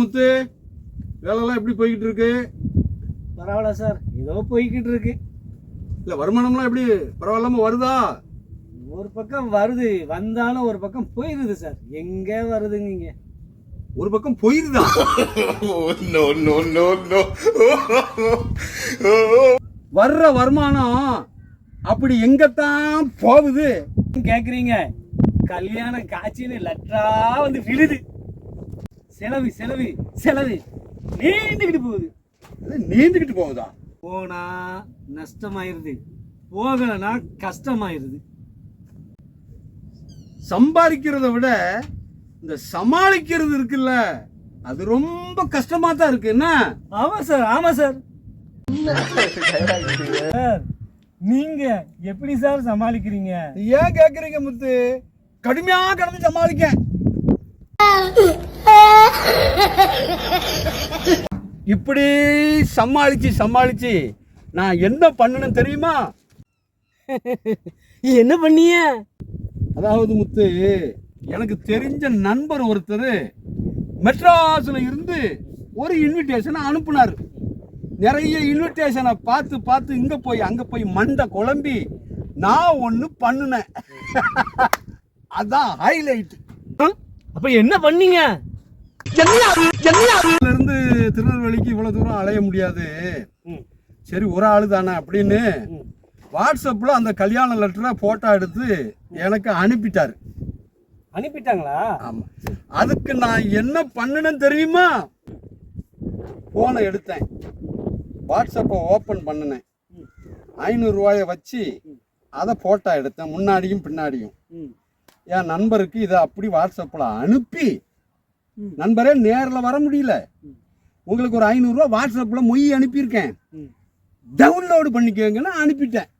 முத்து? வேலைலாம் எப்படி போய்கிட்டு இருக்கு பரவாயில்ல சார். ஏதோ போய்கிட்டு இருக்கு இல்ல வருமானம்லாம் எப்படி? பரவாயில்லாம வருதா? ஒரு பக்கம் வருது வந்தாலும் ஒரு பக்கம் போயிருது சார். எங்க வருதுங்க ஒரு பக்கம் போயிருதா. வர்ற வருமானம் அப்படி எங்கத்தான் போகுது? கேக்குறீங்க? கல்யாண காட்சின்னு லெட்டரா வந்து விழுது. செலவு செலவு செலவு. நீண்டுகிட்டு போகுது. அது நீந்துக்கிட்டு போகுதா? போனா நஷ்டமாயிருது. போகலைன்னா கஷ்டமாயிருது. சம்பாதிக்கிறத விட இந்த சமாளிக்கிறது இருக்குல்ல அது ரொம்ப கஷ்டமா தான் இருக்கு. என்ன? ஆமா சார் ஆமா சார். சார் நீங்க எப்படி சார் சமாளிக்கிறீங்க? ஏன் கேக்குறீங்க முத்து? கடுமையா கடந்து சமாளிக்க. இப்படி சமாளிச்சு சமாளிச்சு நான் என்ன பண்ணணும் தெரியுமா? என்ன பண்ணிய? அதாவது முத்து எனக்கு தெரிஞ்ச நண்பர் ஒருத்தர் மெட்ராஸ்ல இருந்து ஒரு இன்விடேஷனை அனுப்புனாரு. நிறைய இன்விடேஷனை பார்த்து பார்த்து இங்க போய் அங்க போய் மண்டை குழம்பி நான் ஒன்று பண்ணினேன். அதான் ஹைலைட் அப்ப என்ன பண்ணீங்க? இருந்து திருநெல்வேலிக்கு இவ்வளவு தூரம் அலைய முடியாது. சரி ஒரு ஆளு தானே அப்படின்னு வாட்ஸ்அப்ல அந்த கல்யாண லெட்டரை போட்டோ எடுத்து எனக்கு அனுப்பிட்டாரு. அனுப்பிட்டாங்களா? ஆமா. அதுக்கு நான் என்ன பண்ணுனேன்னு தெரியுமா? போனை எடுத்தேன். வாட்ஸ்அப்பை ஓப்பன் பண்ணினேன். ஐநூறு ரூபாயை வச்சு அதை போட்டோ எடுத்தேன் முன்னாடியும் பின்னாடியும். என் நண்பருக்கு இதை அப்படி வாட்ஸ்அப்பில் அனுப்பி. நண்பரே நேரில் வர முடியல. உங்களுக்கு ஒரு ஐநூறுரூவா வாட்ஸ்அப்பில் மொய் அனுப்பியிருக்கேன். டவுன்லோடு பண்ணிக்கோங்கன்னு அனுப்பிட்டேன்.